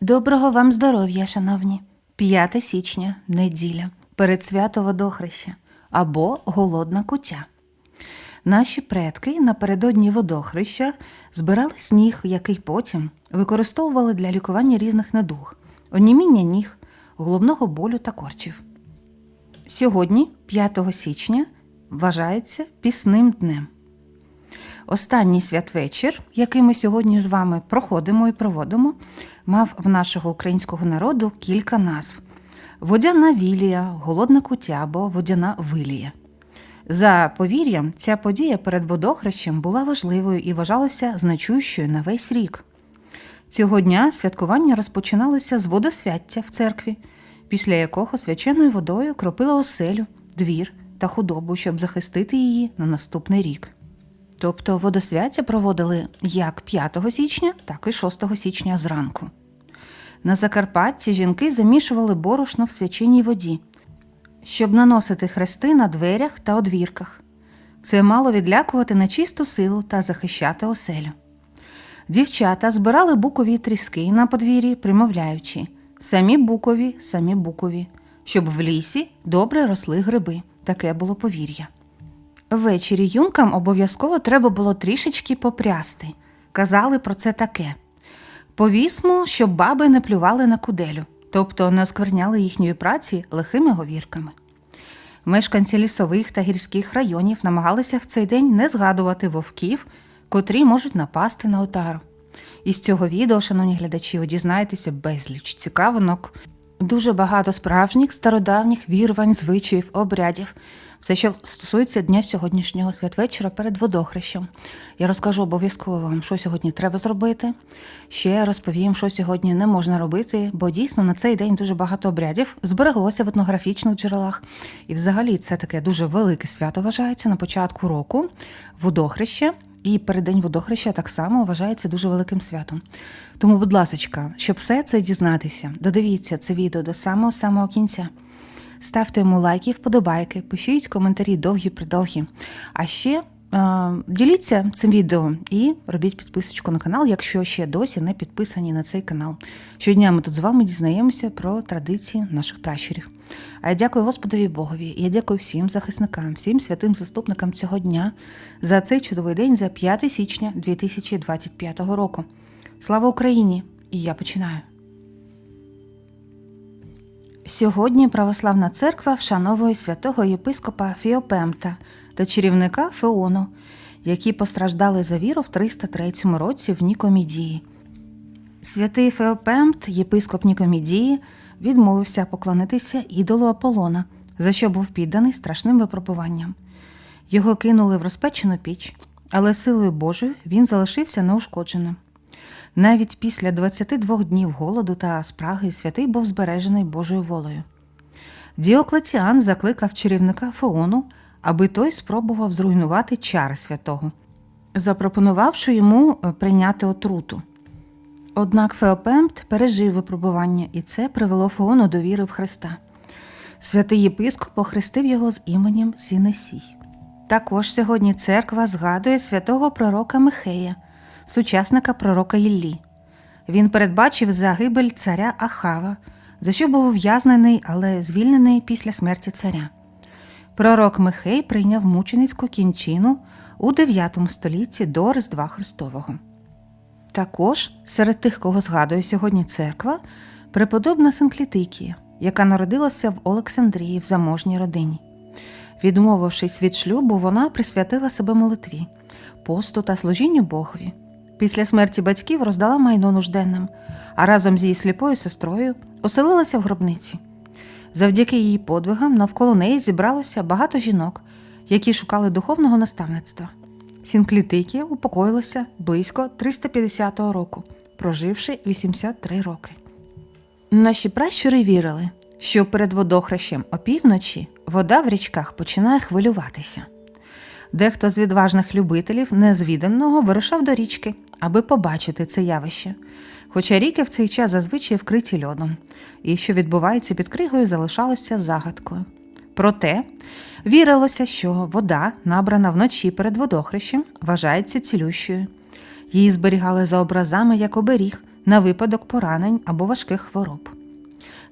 Доброго вам здоров'я, шановні. 5 січня, неділя, передсвято водохреща або голодна куття. Наші предки напередодні водохреща збирали сніг, який потім використовували для лікування різних недуг, оніміння ніг, головного болю та корчів. Сьогодні, 5 січня, вважається пісним днем. Останній святвечір, який ми сьогодні з вами проходимо і проводимо, мав в нашого українського народу кілька назв: водяна вілія, голодна куття або водяна вилія. За повір'ям, ця подія перед водохрещем була важливою і вважалася значущою на весь рік. Цього дня святкування розпочиналося з водосвяття в церкві, після якого свяченою водою кропили оселю, двір та худобу, щоб захистити її на наступний рік. Тобто водосвяття проводили як 5 січня, так і 6 січня зранку. На Закарпатті жінки замішували борошно в свяченій воді, щоб наносити хрести на дверях та одвірках. Це мало відлякувати нечисту силу та захищати оселю. Дівчата збирали букові тріски на подвір'ї, примовляючи самі букові, самі букові, щоб в лісі добре росли гриби. Таке було повір'я. Ввечері юнкам обов'язково треба було трішечки попрясти. Казали про це таке: повісмо, щоб баби не плювали на куделю, тобто не оскверняли їхньої праці лихими говірками. Мешканці лісових та гірських районів намагалися в цей день не згадувати вовків, котрі можуть напасти на отару. Із цього відео, шановні глядачі, ви безліч цікавинок, дуже багато справжніх стародавніх вірувань, звичаїв, обрядів. Все, що стосується дня сьогоднішнього святвечора перед водохрещем. Я розкажу обов'язково вам, що сьогодні треба зробити. Ще розповім, що сьогодні не можна робити, бо дійсно на цей день дуже багато обрядів збереглося в етнографічних джерелах. І взагалі це таке дуже велике свято вважається на початку року водохреще. І переддень водохреща так само вважається дуже великим святом. Тому, будь ласочка, щоб все це дізнатися, додивіться це відео до самого самого кінця. Ставте йому лайки, вподобайки, пишіть коментарі довгі-придовгі. А ще е, діліться цим відео і робіть підписочку на канал, якщо ще досі не підписані на цей канал. Щодня ми тут з вами дізнаємося про традиції наших пращурів. А я дякую Господові Богові. Я дякую всім захисникам, всім святим заступникам цього дня за цей чудовий день за 5 січня 2025 року. Слава Україні! І я починаю. Сьогодні православна церква вшановує святого єпископа Фіопемта та чарівника Феону, які постраждали за віру в 303 році в Нікомідії. Святий Феопемт, єпископ Нікомідії, відмовився поклонитися ідолу Аполлона, за що був підданий страшним випробуванням. Його кинули в розпечену піч, але силою Божою він залишився неушкодженим. Навіть після 22 днів голоду та спраги святий був збережений Божою волею. Діоклетіан закликав чарівника Феону, аби той спробував зруйнувати чари святого, запропонувавши йому е, прийняти отруту. Однак Феопемт пережив випробування, і це привело Феону до віри в Христа. Святий єпископ охрестив його з іменем Сінесій. Також сьогодні церква згадує святого пророка Михея, сучасника пророка Іллі. Він передбачив загибель царя Ахава, за що був ув'язнений, але звільнений після смерті царя. Пророк Михей прийняв мученицьку кінчину у 9 столітті до Різдва Христового. Також серед тих, кого згадує сьогодні церква, преподобна Синклітикія, яка народилася в Олександрії в заможній родині. Відмовившись від шлюбу, вона присвятила себе молитві, посту та служінню Богові. Після смерті батьків роздала майно нужденним, а разом з її сліпою сестрою оселилася в гробниці. Завдяки її подвигам навколо неї зібралося багато жінок, які шукали духовного наставництва. Сінклітикія упокоїлася близько 350 року, проживши 83 роки. Наші пращури вірили, що перед водохрещем опівночі вода в річках починає хвилюватися. Дехто з відважних любителів незвіданого вирушав до річки, аби побачити це явище. Хоча ріки в цей час зазвичай вкриті льодом, і що відбувається під кригою, залишалося загадкою. Проте вірилося, що вода, набрана вночі перед водохрещем, вважається цілющою. Її зберігали за образами як оберіг на випадок поранень або важких хвороб.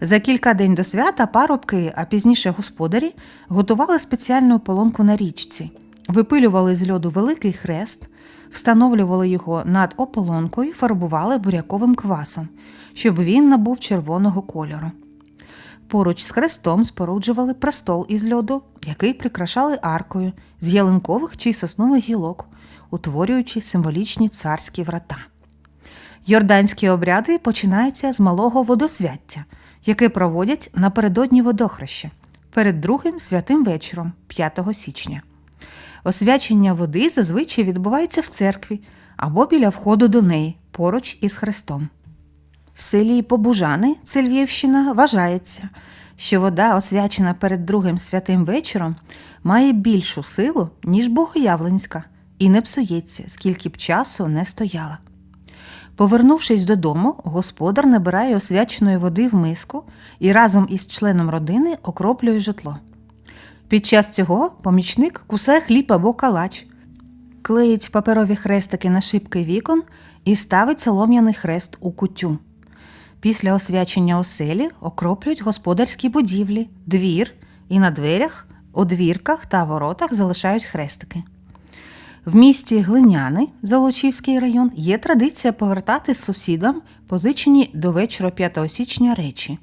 За кілька день до свята парубки, а пізніше господарі, готували спеціальну полонку на річці, випилювали з льоду великий хрест, встановлювали його над ополонкою і фарбували буряковим квасом, щоб він набув червоного кольору. Поруч з хрестом споруджували престол із льоду, який прикрашали аркою з ялинкових чи соснових гілок, утворюючи символічні царські врата. Йорданські обряди починаються з малого водосвяття, яке проводять напередодні водохреща перед другим святим вечором 5 січня. Освячення води зазвичай відбувається в церкві або біля входу до неї поруч із хрестом. В селі Побужани, це Львівщина, вважається, що вода, освячена перед другим святим вечором, має більшу силу, ніж богоявленська, і не псується, скільки б часу не стояла. Повернувшись додому, господар набирає освяченої води в миску і разом із членом родини окроплює житло. Під час цього помічник кусає хліб або калач, клеїть паперові хрестики на шибки вікон і ставить солом'яний хрест у кутю. Після освячення оселі окроплюють господарські будівлі, двір і на дверях, одвірках та воротах залишають хрестики. В місті Глиняни, Золочівський район, є традиція повертати з сусідам позичені до вечора 5 січня речі,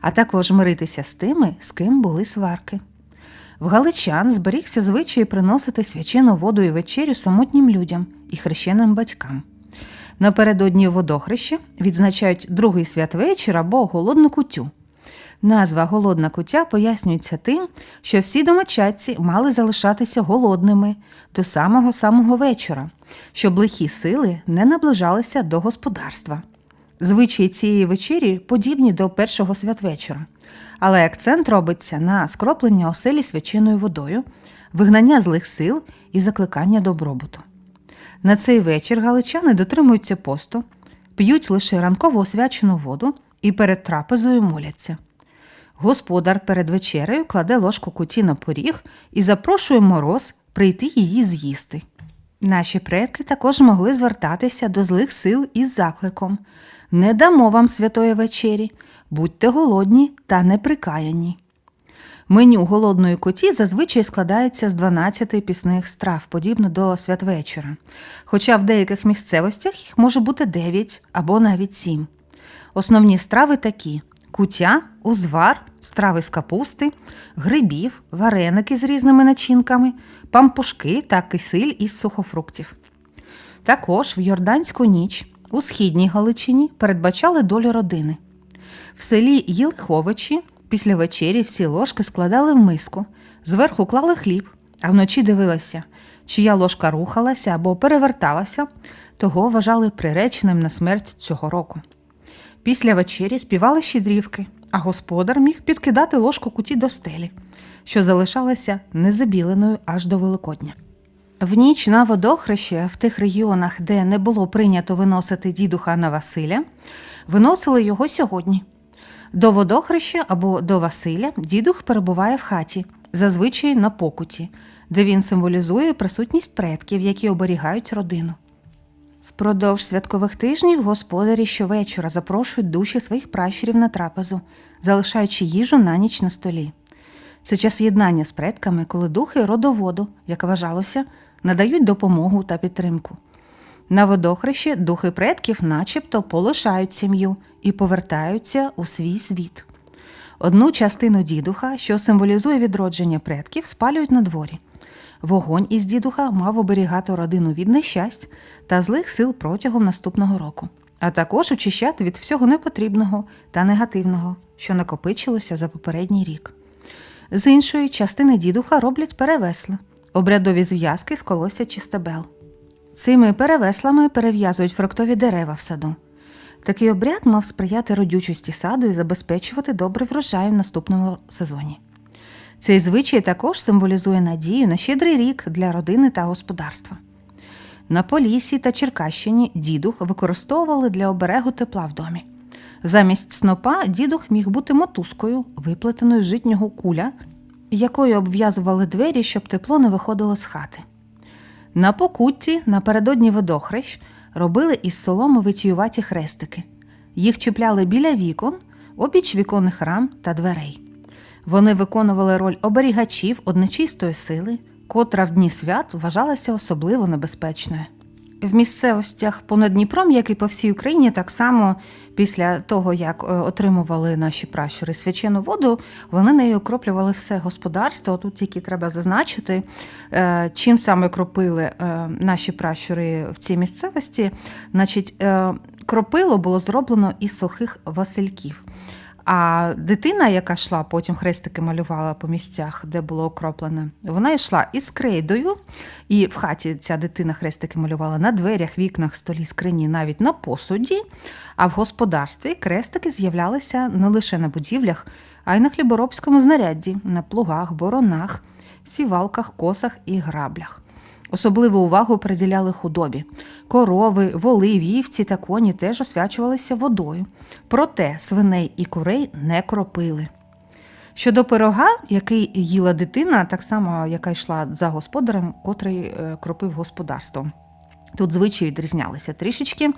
а також миритися з тими, з ким були сварки. В Галичан зберігся звичай приносити свячену воду і вечерю самотнім людям і хрещеним батькам. Напередодні водохреща відзначають другий святвечір або голодну кутю. Назва голодна кутя пояснюється тим, що всі домочадці мали залишатися голодними до самого самого вечора, щоб лихі сили не наближалися до господарства. Звичаї цієї вечері подібні до першого святвечора, але акцент робиться на скроплення оселі свяченою водою, вигнання злих сил і закликання добробуту. На цей вечір галичани дотримуються посту, п'ють лише ранково освячену воду і перед трапезою моляться. Господар перед вечерею кладе ложку куті на поріг і запрошує мороз прийти її з'їсти. Наші предки також могли звертатися до злих сил із закликом Не дамо вам святої вечері, будьте голодні та неприкаяні. Меню голодної коті зазвичай складається з 12 пісних страв, подібно до святвечора. Хоча в деяких місцевостях їх може бути 9 або навіть 7. Основні страви такі: кутя, узвар, страви з капусти, грибів, вареники з різними начинками, пампушки та кисиль із сухофруктів. Також в Йорданську ніч у східній Галичині передбачали долю родини. В селі Єлиховичі після вечері всі ложки складали в миску, зверху клали хліб, а вночі дивилися, чия ложка рухалася або переверталася, того вважали приреченим на смерть цього року. Після вечері співали щедрівки, а господар міг підкидати ложку куті до стелі, що залишалася незабіленою аж до Великодня. В ніч на водохреще в тих регіонах, де не було прийнято виносити дідуха на Василя, виносили його сьогодні. До водохреща або до Василя дідух перебуває в хаті, зазвичай на покуті, де він символізує присутність предків, які оберігають родину. Впродовж святкових тижнів господарі щовечора запрошують душі своїх пращурів на трапезу, залишаючи їжу на ніч на столі. Це час єднання з предками, коли духи родоводу, як вважалося, надають допомогу та підтримку. На водохрещі духи предків начебто полишають сім'ю і повертаються у свій світ. Одну частину дідуха, що символізує відродження предків, спалюють на дворі. Вогонь із дідуха мав оберігати родину від нещасть та злих сил протягом наступного року, а також очищати від всього непотрібного та негативного, що накопичилося за попередній рік. З іншої частини дідуха роблять перевесла, обрядові зв'язки з колосся чи стебел. Цими перевеслами перев'язують фруктові дерева в саду. Такий обряд мав сприяти родючості саду і забезпечувати добрий врожай в наступному сезоні. Цей звичай також символізує надію на щедрий рік для родини та господарства. На Поліссі та Черкащині дідух використовували для оберегу тепла в домі. Замість снопа дідух міг бути мотузкою, виплетеною з житнього куля, якою обв'язували двері, щоб тепло не виходило з хати. На покутті напередодні водохрещ робили із соломи витіюваті хрестики, Їх чіпляли біля вікон, обіч віконних рам та дверей. Вони виконували роль оберігачів одночистої сили, котра в дні свят вважалася особливо небезпечною. В місцевостях понад Дніпром, як і по всій Україні, так само після того, як е, отримували наші пращури свячену воду, вони нею окроплювали все господарство. Тут тільки треба зазначити, е, чим саме кропили е, наші пращури в цій місцевості. Значить, кропило було зроблено із сухих васильків. А дитина, яка йшла, потім хрестики малювала по місцях, де було окроплене, вона йшла із крейдою, і в хаті ця дитина хрестики малювала на дверях, вікнах, столі, скрині, навіть на посуді. А в господарстві крестики з'являлися не лише на будівлях, а й на хліборобському знарядді, на плугах, боронах, сівалках, косах і граблях. Особливу увагу приділяли худобі. Корови, воли, вівці та коні теж освячувалися водою. Проте свиней і курей не кропили. Щодо пирога, який їла дитина, так само, яка йшла за господарем, котрий е, кропив господарство. Тут звичаї відрізнялися трішечки.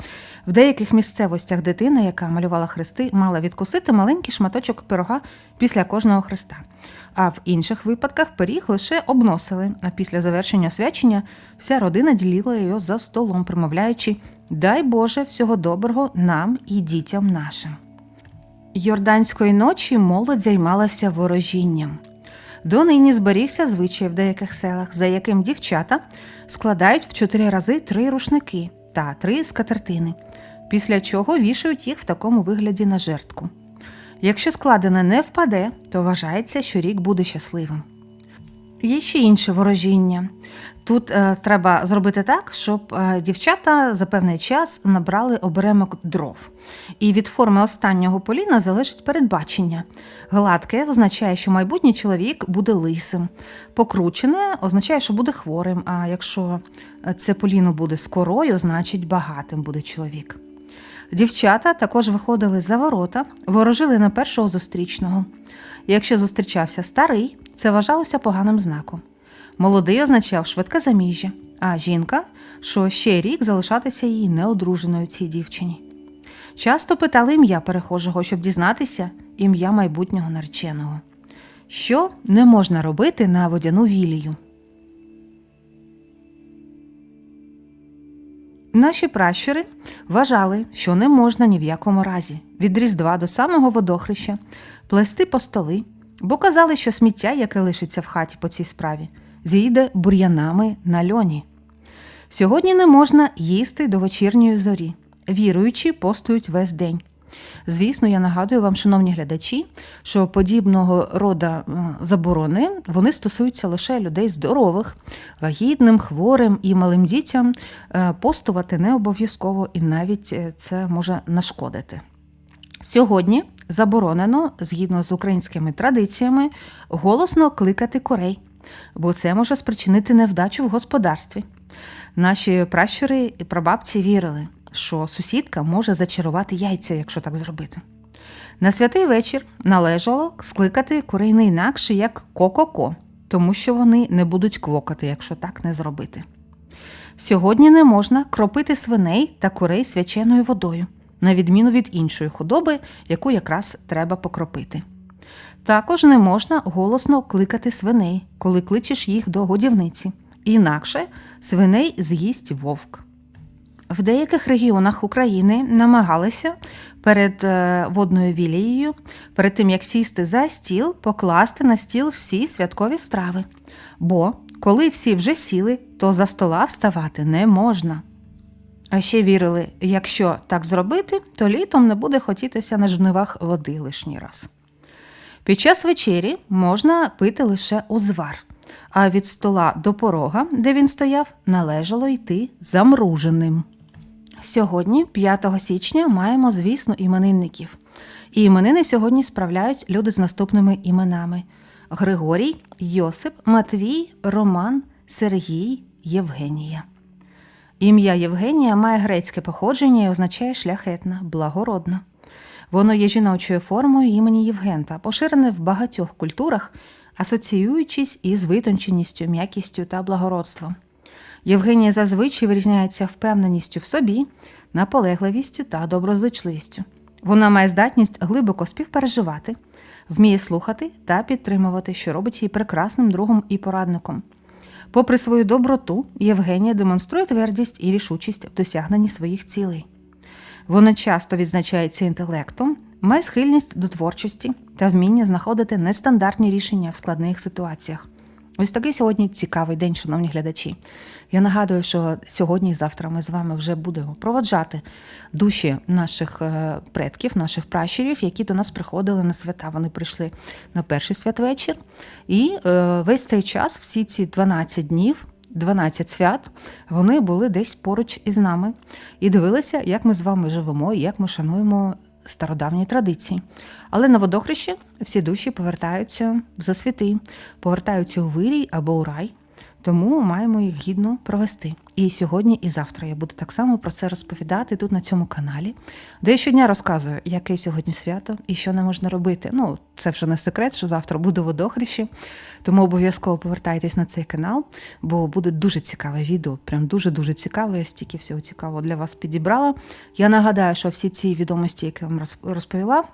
В деяких місцевостях дитина, яка малювала хрести, мала відкусити маленький шматочок пирога після кожного хреста. А в інших випадках пиріг лише обносили, а після завершення свячення вся родина ділила його за столом, примовляючи Дай Боже всього доброго нам і дітям нашим. Йорданської ночі молодь займалася ворожінням. Донині зберігся звичай в деяких селах, за яким дівчата складають в чотири рази три рушники та три скатертини, після чого вішають їх в такому вигляді на жертку. Якщо складене не впаде, то вважається, що рік буде щасливим. Є ще інше ворожіння. Тут е, треба зробити так, щоб е, дівчата за певний час набрали оберемок дров. І від форми останнього поліна залежить передбачення. Гладке означає, що майбутній чоловік буде лисим. Покручене означає, що буде хворим. А якщо це поліно буде з корою, значить багатим буде чоловік. Дівчата також виходили за ворота, ворожили на першого зустрічного. Якщо зустрічався старий, це вважалося поганим знаком. Молодий означав швидке заміжжя, а жінка, що ще рік залишатися їй неодруженою цій дівчині. Часто питали ім'я перехожого, щоб дізнатися ім'я майбутнього нареченого. Що не можна робити на водяну вілію? Наші пращури вважали, що не можна ні в якому разі від Різдва до самого водохреща плести по столи, бо казали, що сміття, яке лишиться в хаті по цій справі, зійде бур'янами на льоні. Сьогодні не можна їсти до вечірньої зорі, віруючі постують весь день. Звісно, я нагадую вам, шановні глядачі, що подібного рода е, заборони вони стосуються лише людей здорових, вагітним, хворим і малим дітям е, постувати не обов'язково і навіть е, це може нашкодити. Сьогодні заборонено, згідно з українськими традиціями, голосно кликати корей, бо це може спричинити невдачу в господарстві. Наші пращури і прабабці вірили, що сусідка може зачарувати яйця, якщо так зробити. На святий вечір належало скликати курей не інакше, як ко-ко-ко, тому що вони не будуть квокати, якщо так не зробити. Сьогодні не можна кропити свиней та курей свяченою водою, на відміну від іншої худоби, яку якраз треба покропити. Також не можна голосно кликати свиней, коли кличеш їх до годівниці. Інакше свиней з'їсть вовк. В деяких регіонах України намагалися перед е, водною вілією, перед тим як сісти за стіл, покласти на стіл всі святкові страви. Бо коли всі вже сіли, то за стола вставати не можна. А ще вірили, якщо так зробити, то літом не буде хотітися на жнивах води лишній раз. Під час вечері можна пити лише узвар, а від стола до порога, де він стояв, належало йти замруженим. Сьогодні, 5 січня, маємо, звісно, іменинників. І іменини сьогодні справляють люди з наступними іменами: Григорій, Йосип, Матвій, Роман, Сергій, Євгенія. Ім'я Євгенія має грецьке походження і означає шляхетна, благородна. Воно є жіночою формою імені Євгента, поширене в багатьох культурах, асоціюючись із витонченістю, м'якістю та благородством. Євгенія зазвичай вирізняється впевненістю в собі, наполегливістю та доброзичливістю. Вона має здатність глибоко співпереживати, вміє слухати та підтримувати, що робить її прекрасним другом і порадником. Попри свою доброту, Євгенія демонструє твердість і рішучість в досягненні своїх цілей. Вона часто відзначається інтелектом, має схильність до творчості та вміння знаходити нестандартні рішення в складних ситуаціях. Ось такий сьогодні цікавий день, шановні глядачі. Я нагадую, що сьогодні і завтра ми з вами вже будемо проводжати душі наших е, предків, наших пращурів, які до нас приходили на свята. Вони прийшли на перший святвечір. І е, весь цей час, всі ці 12 днів, 12 свят, вони були десь поруч із нами і дивилися, як ми з вами живемо і як ми шануємо стародавні традиції. Але на водохрещі всі душі повертаються в засвіти, повертаються у вирій або у рай. Тому маємо їх гідно провести. І сьогодні, і завтра я буду так само про це розповідати тут на цьому каналі, де я щодня розказую, яке сьогодні свято і що не можна робити. Ну, це вже не секрет, що завтра буду водохрещі, тому обов'язково повертайтесь на цей канал, бо буде дуже цікаве відео. Прям дуже-дуже цікаве. Я стільки всього цікавого для вас підібрала. Я нагадаю, що всі ці відомості, які я вам роз- розповіла,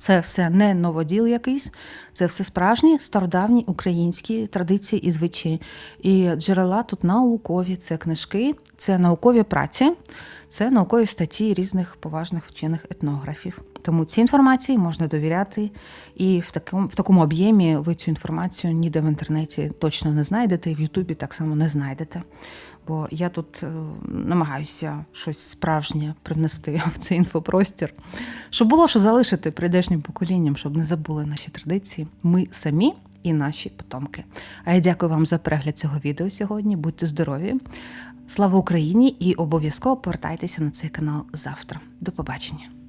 це все не новоділ якийсь, це все справжні стародавні українські традиції і звичаї. І джерела тут наукові, це книжки, це наукові праці, це наукові статті різних поважних вчених етнографів. Тому цій інформації можна довіряти, і в такому, в такому об'ємі ви цю інформацію ніде в інтернеті точно не знайдете, в Ютубі так само не знайдете. Бо я тут е, намагаюся щось справжнє привнести в цей інфопростір, щоб було що залишити прийдешнім поколінням, щоб не забули наші традиції. Ми самі і наші потомки. А я дякую вам за перегляд цього відео сьогодні. Будьте здорові! Слава Україні! І обов'язково повертайтеся на цей канал завтра. До побачення!